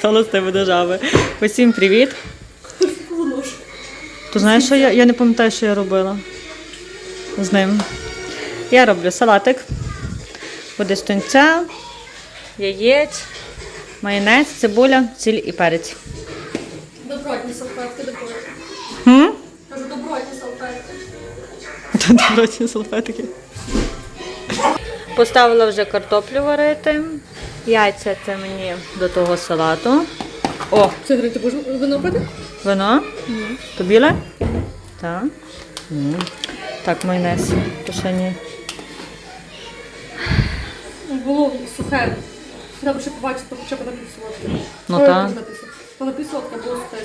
стало з тебе держави. Усім привіт. Ти знаєш, що я, я не пам'ятаю, що я робила з ним. Я роблю салатик, буде з тунця, яєць, майонез, цибуля, сіль і перець. Добротні салфетки, добротні. Хм? Кажу, добротні салфетки. Добротні салфетки. Поставила вже картоплю варити. Яйця це мені до того салату. О, Це ти будеш вино пити? вино? То біле? Так. М. Так, майонез. То ще ні. Було сухе. Треба ще побачити, хоча б напівсолодке. Ну Ой, написано. То напівсолодке було сухе.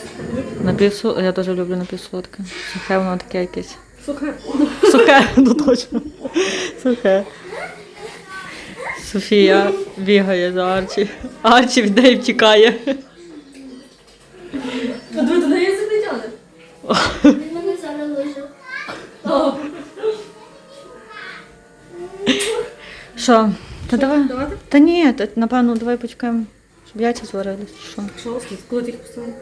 Напівсу... Я теж люблю напівсолодке. Сухе воно таке якесь. Сухе. Сухе, ну точно. Сухе. Софія бігає за Арчі. Арчі від неї втікає. А диви, до неї язик. Він мене зараз лежав. Що? Та давай. Давати? Та ні, та, напевно, давай почекаємо, щоб яйця зварились. чи Що? Що. Коли ти їх поставив?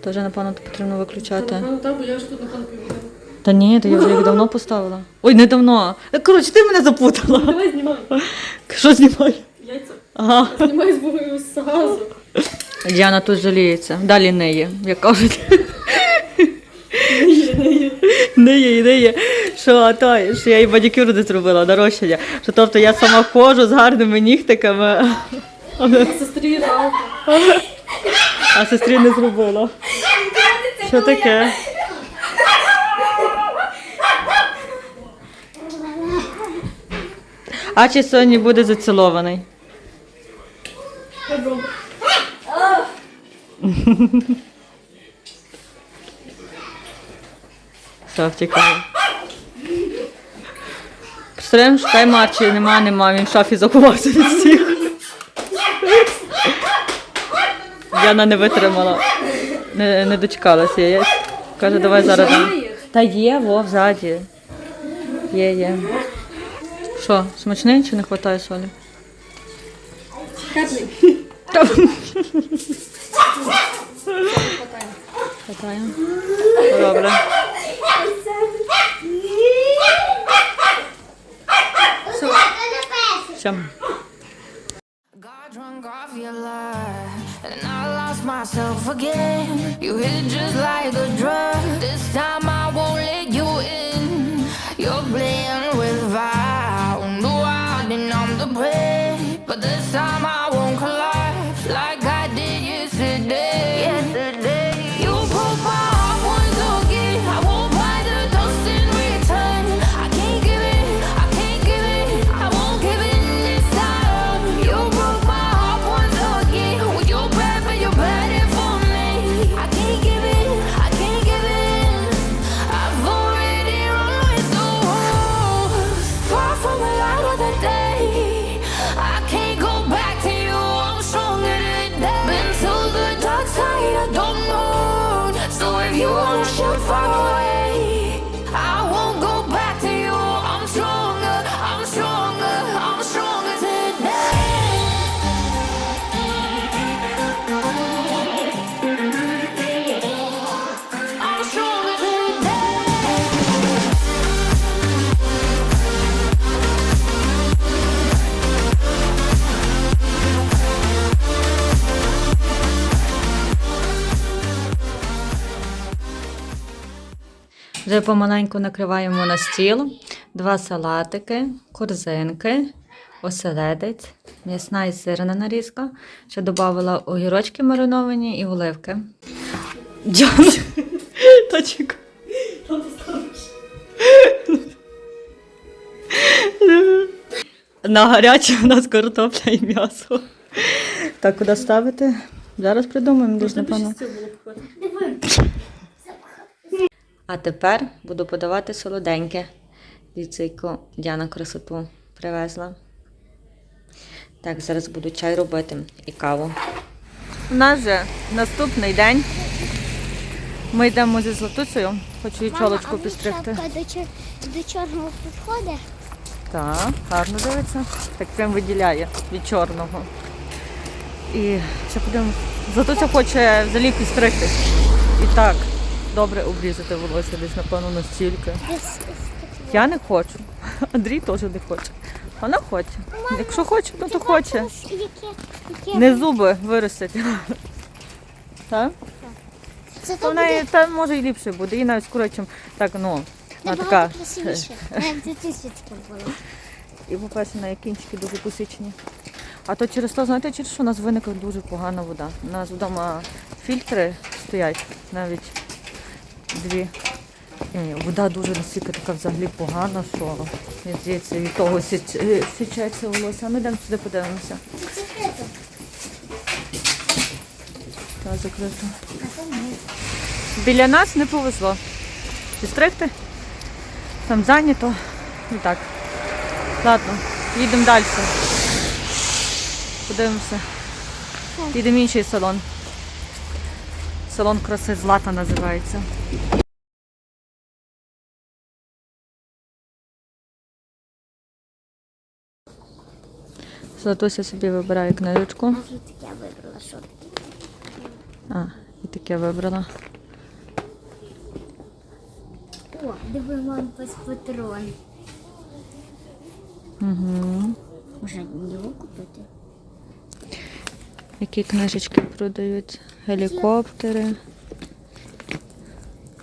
То вже, напевно, потрібно виключати. Напевно, так, бо я вже тут напевно півгодини. Та ні, то я вже їх давно поставила. Ой, не давно. Е, Коротше, ти мене запутала. Давай знімай. Що знімаю? Яйця. Ага. Знімай з з газу. Діана тут жаліється. Далі неї, як кажуть. Неї, неї. Що, то, що я їй бадікюр не зробила, нарощення. Що тобто я сама ходжу з гарними нігтиками, А сестрі ралка. а сестрі не зробила. Що таке? А чи сьогодні буде зацілований? Все, втікає. Представляємо, шукай Марчі, нема, нема, він в шафі заховався від всіх. Яна не витримала, не, не дочекалася яєць. Каже, давай зараз. Та є, во, взаді. Є, є. Що, смачний чи не вистачає солі? Теплий. Хватає. Добре. Все. Got drunk off your lie, and I lost myself again. You hit just like a drug. This time I won't let Вже помаленьку накриваємо на стіл. Два салатики, корзинки, оселедець, м'ясна і сирна нарізка. Ще додавала огірочки мариновані і оливки. Джон, та чекай. На гаряче у нас картопля і м'ясо. Так, куди ставити? Зараз придумаємо, десь, напевно. А тепер буду подавати солоденьке. Дивіться, яку Діана красоту привезла. Так, зараз буду чай робити і каву. У нас же наступний день. Ми йдемо зі Златуцею. Хочу їй чолочку підстригти. До, чор... до чорного підходить. Так, гарно дивиться. Так прям виділяє від чорного. І ще подивимось. Зато це хоче взагалі підстригти. І так, добре обрізати волосся десь, напевно, настільки. Я не хочу. Андрій теж не хоче. Вона хоче. Якщо хоче, ну то хоче. Не зуби виростять. Так? Це То в неї та може і ліпше буде, і навіть скоро, чим так, ну, вона така. красивіше. І, по-перше, на кінчики дуже посічені. А то через то, знаєте, через що у нас виникла дуже погана вода. У нас вдома фільтри стоять, навіть дві. І вода дуже настільки така взагалі погана, що мені здається, від того січ- е, січається волосся. А ми йдемо сюди подивимося. Та закрито. Біля нас не повезло. Підстригти. Там зайнято. І так. Ладно, їдемо далі. Подивимося. Їдемо в інший салон. Салон краси Злата називається. Златуся собі вибирає книжечку. А вже таке вибрала, що А, і таке вибрала. О, диви, мам, без патрон. Угу. Може його купити? Які книжечки продають? Гелікоптери,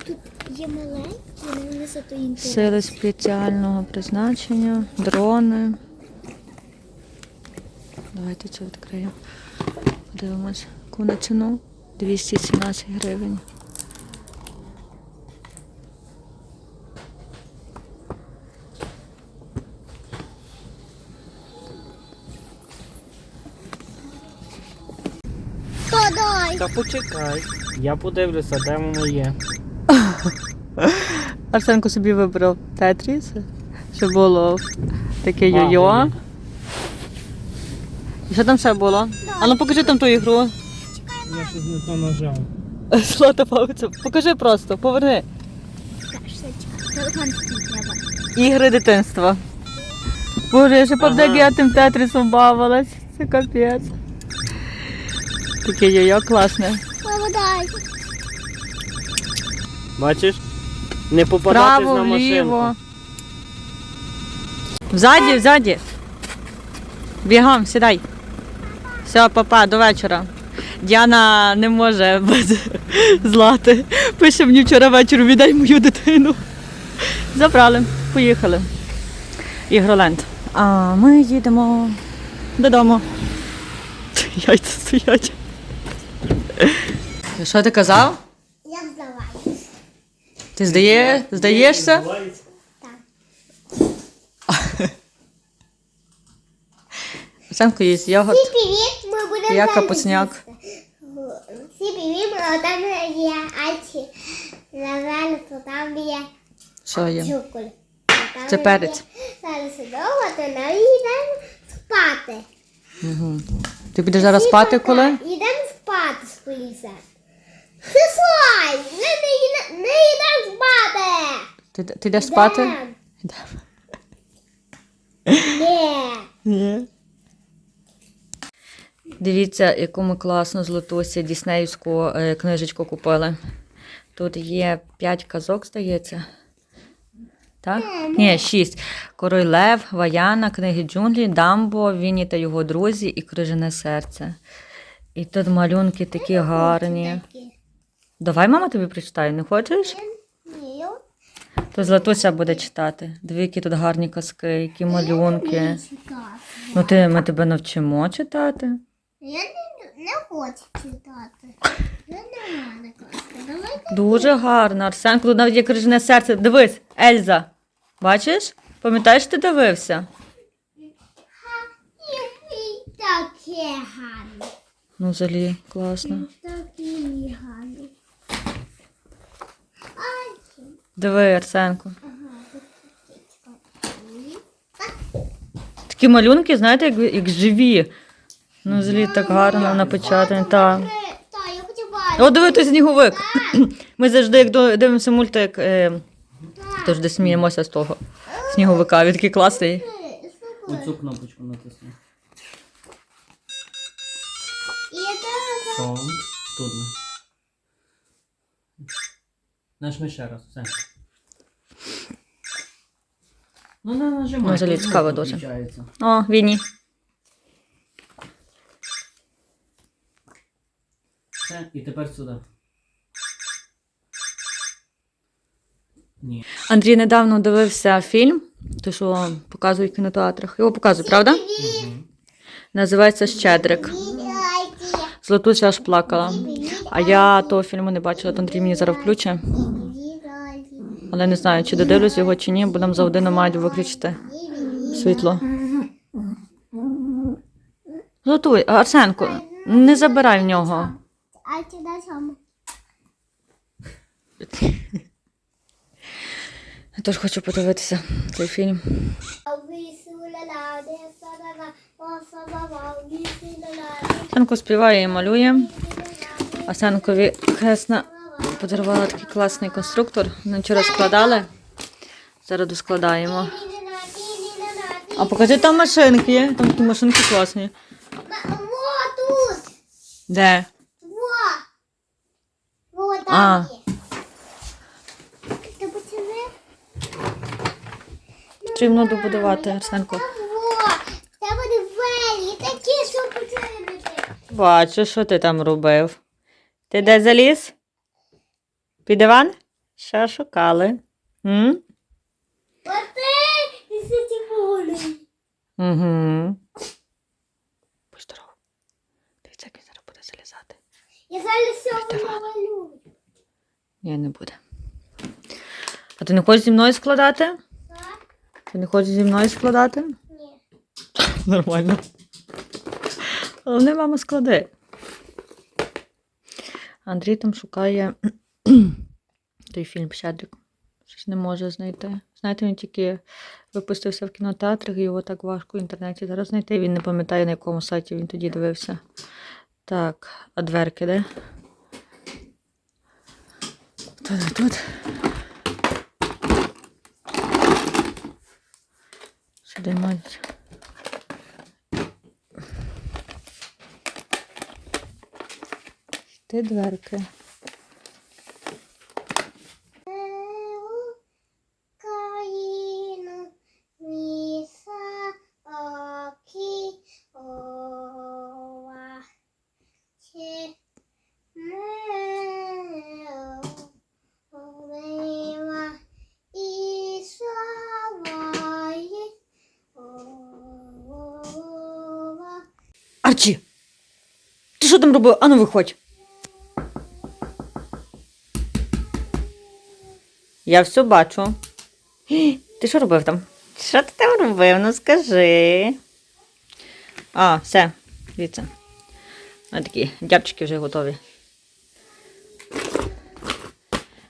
Тут є маленькі, але вони зато інтересні. сили спеціального призначення, дрони. Давайте це відкриємо. Подивимось. Яку на ціну? 217 гривень. То дай! Та почекай. Я подивлюся, де воно є. Арсенко собі вибрав Тетріс, що було таке йо-йо. І що там ще було? А ну покажи там ту ігру. Я щось не то нажав. Злата палиця. Покажи просто, поверни. Ігри дитинства. Боже, я ще як я тим тетрісом бавилась. Це капець. Таке йо-йо класне. Мамо! Бачиш? Не попадати Право, на машинку. вліво. Взаді, взаді. Бігом, сідай. Все, папа, до вечора. Діана не може без злати. Пише мені вчора ввечері, віддай мою дитину. Забрали, поїхали. Ігроленд. А ми їдемо додому. Яйця стоять. Що ти казав? Я здаваюсь. Ти здає... здаєшся? Санко їсть йогурт. Всім привіт, ми будемо Я капусняк. Всім привіт, ми там є альці. Наверно, то там є Що є? Там Це перець. Зараз довго, то нам йдемо спати. Ти підеш зараз спати коли? Йдемо спати скоріше. Це слай! Ми не йдемо не йдемо спати! Ти, ти йдеш спати? Йдем. Ні. Ні. Дивіться, яку ми класну злотусі Діснеївську е, книжечку купили. Тут є 5 казок, здається. Так? Ні, 6. Король Лев, Ваяна, книги джунглі, Дамбо, Вінні та його друзі і Крижане серце. І тут малюнки такі гарні. Давай, мама, тобі прочитає, не хочеш? Ні. То Златуся буде читати. Диви, які тут гарні казки, які малюнки. Ну, ти, ми тебе навчимо читати. Я не, не хочу читати. Я не маю казки. Дуже гарно. Арсенко, тут навіть є крижане серце. Дивись, Ельза. Бачиш? Пам'ятаєш, ти дивився? Таке гарне. Ну, взагалі, класно. Ай, Диви, Арсенко. Такі малюнки, знаєте, як, як живі. Ну, взагалі так гарно напечатані. Та. О, диви, той сніговик. Ми завжди, як дивимося мультик, е, тож де сміємося з того сніговика. Він такий класний. Оцю кнопочку натисни. Sound. Тут. Нажми ще раз, все. Ну не нажимай. Може, тут цікаво дуже. виключається. О, Вінні. Все, і тепер сюди. Ні. Андрій недавно дивився фільм, то що показують в кінотеатрах. Його показують, правда? Називається Щедрик. Златуся аж плакала. А я того фільму не бачила, то Андрій мені зараз включить. Але не знаю, чи додивлюсь його, чи ні, бо нам за годину мають виключити світло. Златуй, Арсенко, не забирай в нього. Я теж хочу подивитися цей фільм. Арсенко співає і малює. Арсенкові Хесна подарувала такий класний конструктор. Ми вчора складали. Зараз доскладаємо. А покажи там машинки. Там такі машинки класні. Де? Вот А. там є. Арсенко. Вот! Це буде двері, такі, що потрібні. Бачу, що ти там робив. Ти де заліз? Під диван? Що шукали? М? Угу. Будь здоров. Дивіться, як він зараз буде залізати. Я зараз все. Ні, не буде. А ти не хочеш зі мною складати? Так? Ти не хочеш зі мною складати? Ні. Нормально. Головне, мама, склади. Андрій там шукає той фільм Щедрик. Щось не може знайти. Знаєте, він тільки випустився в кінотеатрах, і його так важко в інтернеті зараз знайти. Він не пам'ятає, на якому сайті він тоді дивився. Так, а дверки де? Не тут? Сюди мають. Ти дверки. Україну, міса, окі, ова, чи мео, олива, і славає, ова. Арчі! Ти що там робив? Ану виходь. Я все бачу. Ти що робив там? Що ти там робив? Ну скажи. А, все, дивіться. А такі дябчики вже готові.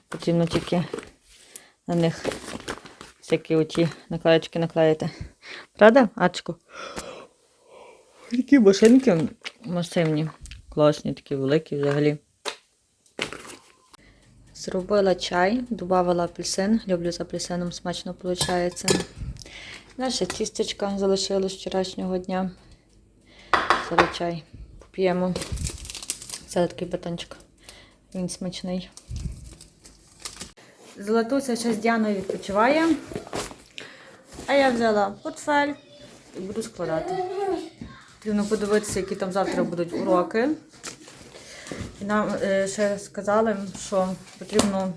Потрібно тільки на них всякі оті наклеєчки наклеїти. Правда, Ачку? Такі машинки масивні, класні, такі великі взагалі. Зробила чай, додавала апельсин. Люблю з апельсином, смачно виходить. Наша тістечка залишилось вчорашнього дня. Зараз чай поп'ємо. Це такий батончик. Він смачний. Златуся ще з Діаною відпочиває. А я взяла портфель і буду складати. Потрібно подивитися, які там завтра будуть уроки. Нам е, ще сказали, що потрібно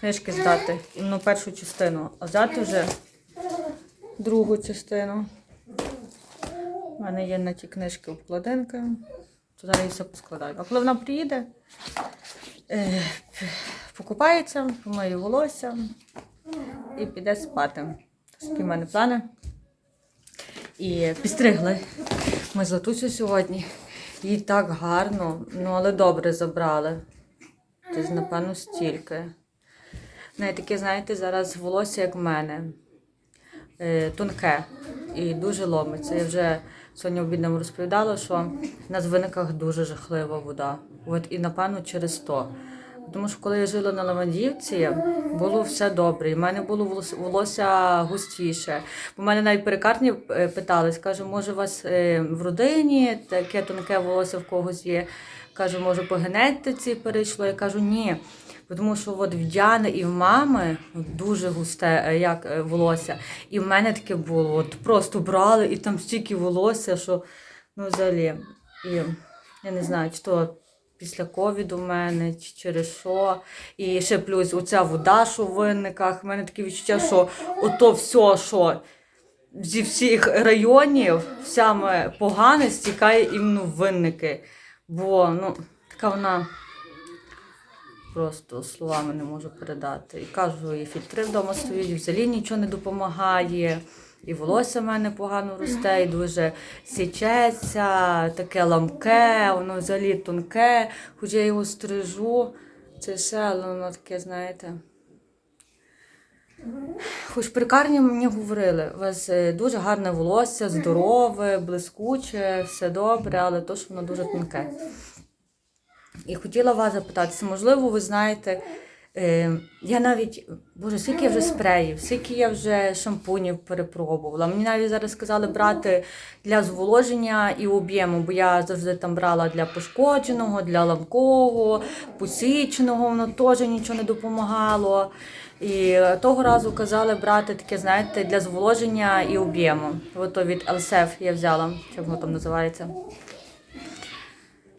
книжки здати. Ну, першу частину, а взяти вже другу частину. У мене є на ті книжки обкладинки. То зараз все поскладаю. А коли вона приїде, е, покупається, помиє волосся і піде спати. Такі в мене плани. І підстригли. Ми з Латусю сьогодні. Їй так гарно, ну але добре забрали. Десь, напевно, стільки. В неї таке, знаєте, зараз волосся, як в мене. Е, тонке і дуже ломиться. Я вже сьогодні обідному розповідала, що на звиниках дуже жахлива вода. От і напевно через то. Тому що коли я жила на Лавандівці, було все добре. В мене було волосся густіше. Бо в мене навіть перекарні е, питались, каже, може, у вас е, в родині таке тонке волосся в когось є. Кажу, може, по генетиці перейшло. Я кажу, ні. Тому що от в Діани і в мами дуже густе е, як волосся. І в мене таке було. От просто брали і там стільки волосся, що ну взагалі. І я не знаю, чи то після ковіду в мене, чи через що. І ще плюс оця вода, що в винниках. В мене таке відчуття, що ото все, що зі всіх районів саме погане стікає іменно в винники. Бо ну, така вона просто словами не можу передати. І кажу, і фільтри вдома стоять, і взагалі нічого не допомагає. І волосся в мене погано росте, і дуже січеться, таке ламке, воно взагалі тонке, хоч я його стрижу. Це все, воно таке, знаєте. Хоч в пекарні мені говорили, у вас е, дуже гарне волосся, здорове, блискуче, все добре, але то, що воно дуже тонке. І хотіла вас запитатися, можливо, ви знаєте, я навіть, боже, скільки я вже спреїв, скільки я вже шампунів перепробувала. Мені навіть зараз сказали брати для зволоження і об'єму, бо я завжди там брала для пошкодженого, для ламкого, посіченого, воно теж нічого не допомагало. І того разу казали брати таке, знаєте, для зволоження і об'єму. Ото від LSF я взяла, як воно там називається.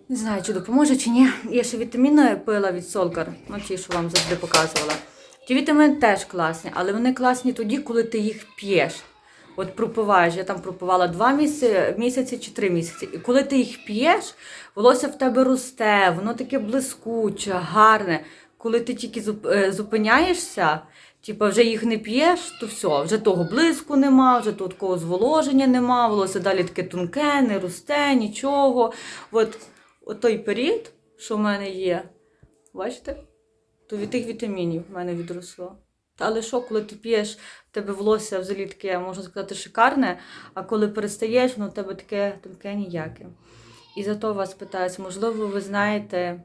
Не знаю, чи допоможе, чи ні. Я ще вітаміни пила від Солкар, ну ті, що вам завжди показувала. Ті вітаміни теж класні, але вони класні тоді, коли ти їх п'єш. От пропиваєш, я там пропивала два місяці, місяці чи три місяці. І коли ти їх п'єш, волосся в тебе росте, воно таке блискуче, гарне. Коли ти тільки е, зупиняєшся, типу вже їх не п'єш, то все, вже того блиску нема, вже того такого зволоження нема, волосся далі таке тонке, не росте, нічого. От, той період, що в мене є, бачите, то від тих вітамінів в мене відросло. Та але що, коли ти п'єш, в тебе волосся взагалі таке, можна сказати, шикарне, а коли перестаєш, воно в тебе таке тонке ніяке. І зато вас питаюся, можливо, ви знаєте,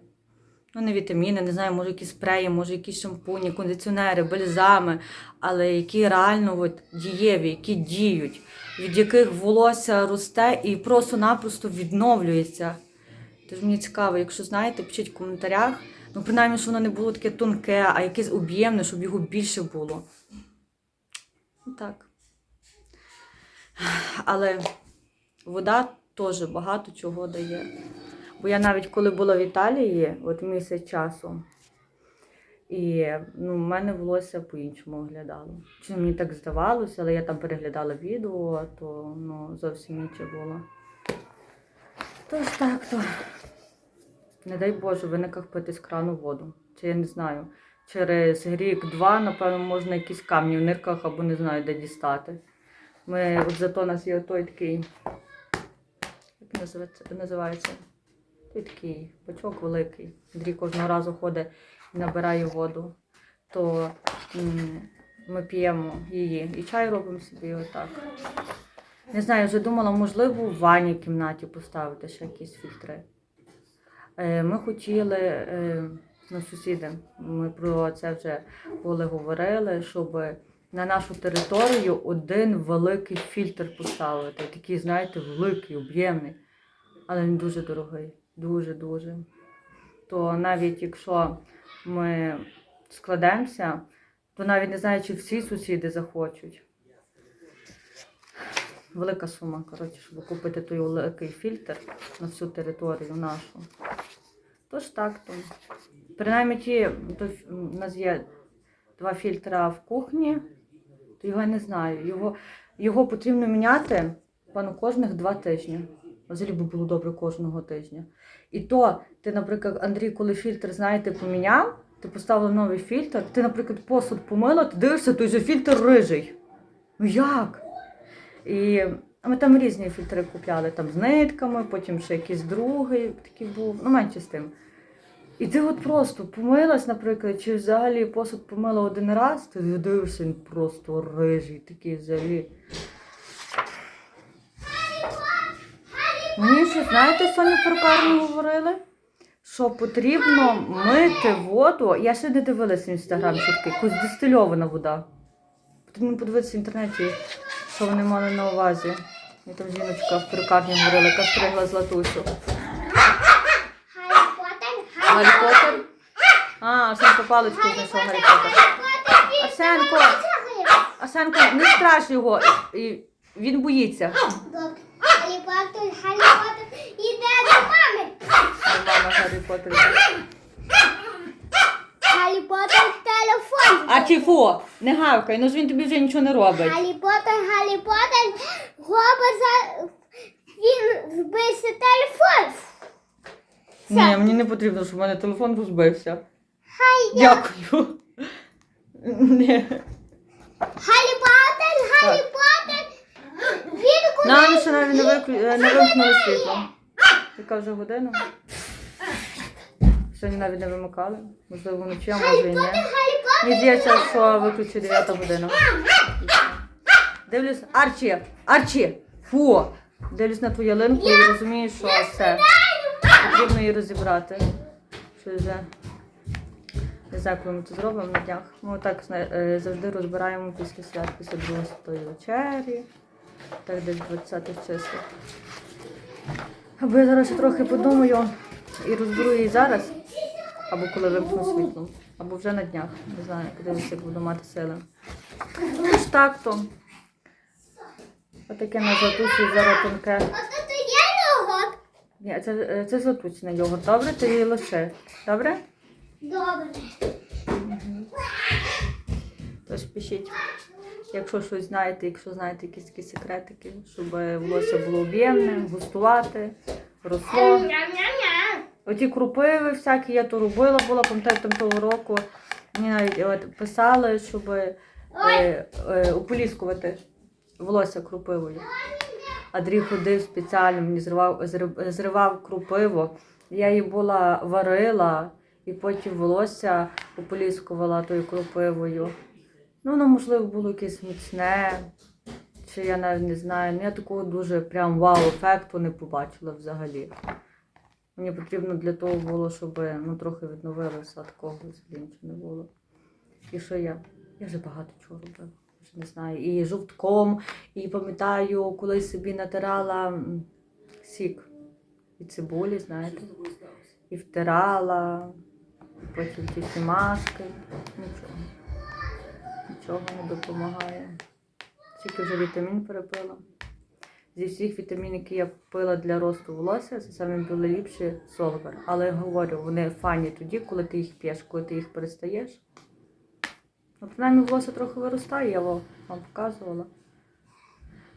ну не вітаміни, не знаю, може якісь спреї, може якісь шампуні, кондиціонери, бальзами, але які реально от, дієві, які діють, від яких волосся росте і просто-напросто відновлюється. Тож мені цікаво, якщо знаєте, пишіть в коментарях. Ну, принаймні, щоб воно не було таке тонке, а якесь об'ємне, щоб його більше було. Ну, Так. Але вода теж багато чого дає. Бо я навіть коли була в Італії, от місяць часу, і ну, в мене волосся по-іншому виглядало. Чи мені так здавалося, але я там переглядала відео, то ну, зовсім інше було. Тож так, то. Не дай Боже, виниках з крану воду. Чи я не знаю. Через рік-два, напевно, можна якісь камні в нирках або не знаю, де дістати. Ми, от зато у нас є той такий. Як називається? називається? Той такий бачок великий. Андрій кожного разу ходить і набирає воду. То м, ми п'ємо її. І чай робимо собі отак. Не знаю, вже думала, можливо, в ванній кімнаті поставити ще якісь фільтри. Е, Ми хотіли, е, ну, сусіди, ми про це вже були говорили, щоб на нашу територію один великий фільтр поставити. Такий, знаєте, великий, об'ємний. Але він дуже дорогий. Дуже-дуже. То навіть якщо ми складемося, то навіть не знаю, чи всі сусіди захочуть. Велика сума, коротше, щоб купити той великий фільтр на всю територію нашу. Тож так то. Принаймні ті, то у нас є два фільтра в кухні, то його я не знаю. Його, його потрібно міняти пану кожних два тижні. Взагалі би було добре кожного тижня. І то ти, наприклад, Андрій, коли фільтр, знаєте, поміняв, ти поставив новий фільтр, ти, наприклад, посуд помила, ти дивишся, той же фільтр рижий. Ну як? І ми там різні фільтри купляли, там з нитками, потім ще якийсь другий такий був, ну менше з тим. І ти от просто помилась, наприклад, чи взагалі посуд помила один раз, ти дивишся, він просто рижий, такий взагалі. Мені ще, знаєте, Соня перукарні говорили, що потрібно мити воду. Я ще не дивилася в інстаграм, що таке, якась дистильована вода. Потрібно подивитися в інтернеті, що вони мали на увазі. І там жіночка в перукарні говорила, яка стригла златусю. Гаррі Поттер? А, Арсенко паличку знайшов Гаррі Поттер. Арсенко, Арсенко, не страш його. І Він боїться. Гаррі Поттер, Гаррі Поттер іде до мами. Мама Гаррі Поттер. Гаррі Поттер телефон. А тіфу, не гавкай, ну ж він тобі вже нічого не робить. Гаррі Поттер, Гаррі Поттер робить за... Він збився телефон. Ні, мені не потрібно, щоб в мене телефон розбився. Хай Дякую. Ні. Гаррі Поттер, Гаррі Поттер. Він куди? Нам ще навіть не, виклю... е, не вимкнули світло. Яка вже година? Сьогодні навіть не вимикали. Можливо, вночі, а може і ні. Мені здається, що виключить 9 година. Дивлюсь, Арчі, Арчі, фу. Дивлюсь на твою ялинку і розумію, що все. Потрібно її розібрати. Що вже не знаю, коли ми це зробимо на днях. Ми так е, завжди розбираємо після свят, після Другої святої вечері. Так десь 20 числа. Або я зараз ще трохи подумаю і розберу її зараз, або коли вимкну світло, або вже на днях. Не знаю, подивлюся, як буду мати сили. Ну так то. Отаке на златусі зараз тонке. Ось. Ні, це, е, це златусі йогурт. Добре, ти її лише. Добре? Добре. Тож пишіть, якщо щось знаєте, якщо знаєте якісь такі секретики, щоб волосся було об'ємне, густувати, росло. Оті крупиви всякі, я то робила, була, пам'ятаю, того року. Мені навіть от, писали, щоб е, е, ополіскувати волосся крупивою. Андрій ходив спеціально, мені зривав, зрив- зривав крупиво. Я її була варила і потім волосся ополіскувала тою крупивою. Ну, воно, можливо, було якесь міцне, чи я навіть не знаю. Ну, я такого дуже прям вау-ефекту не побачила взагалі. Мені потрібно для того було, щоб ну, трохи відновилося, такого взагалі нічого не було. І що я? Я вже багато чого робила. Вже не знаю. І жовтком, і пам'ятаю, коли собі натирала сік і цибулі, знаєте, і втирала, потім ті всі маски. Нічого. Нічого не допомагає. Тільки вже вітамін перепила. Зі всіх вітамінів, які я пила для росту волосся, це саме були ліпші солвер. Але я говорю, вони фані тоді, коли ти їх п'єш, коли ти їх перестаєш. Ну, принаймні волосся трохи виростає, я вам показувала.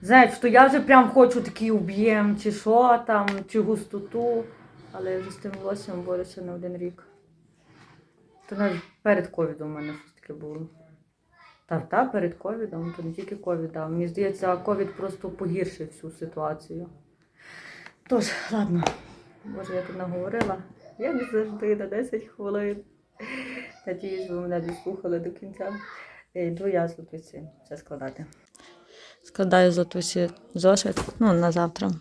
Знаєте, що я вже прям хочу такий об'єм, чи що там, чи густоту. Але я вже з тим волоссям борюся не один рік. То навіть перед ковідом у мене щось таке було. Та, та, перед ковідом, то не тільки ковід, а мені здається, ковід просто погіршив всю ситуацію. Тож, ладно, може я тут наговорила, як завжди, на 10 хвилин. Надіюсь, ви мене дослухали до кінця. Е, Йду я з Латусі все складати. Складаю з Латусі зошит, ну, на завтра.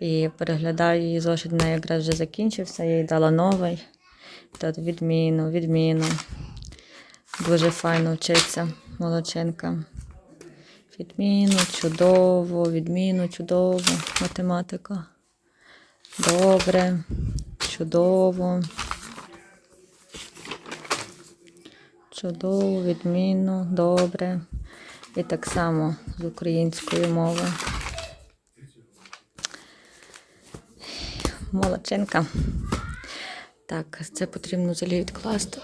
І переглядаю її зошит, в неї якраз вже закінчився, я їй дала новий. Тут відміну, відміну. Дуже файно вчиться молодчинка. Відміну, чудово, відміну, чудово. Математика. Добре, чудово. Чудово, відмінно, добре. І так само з української мови. Молодчинка. Так, це потрібно взагалі відкласти.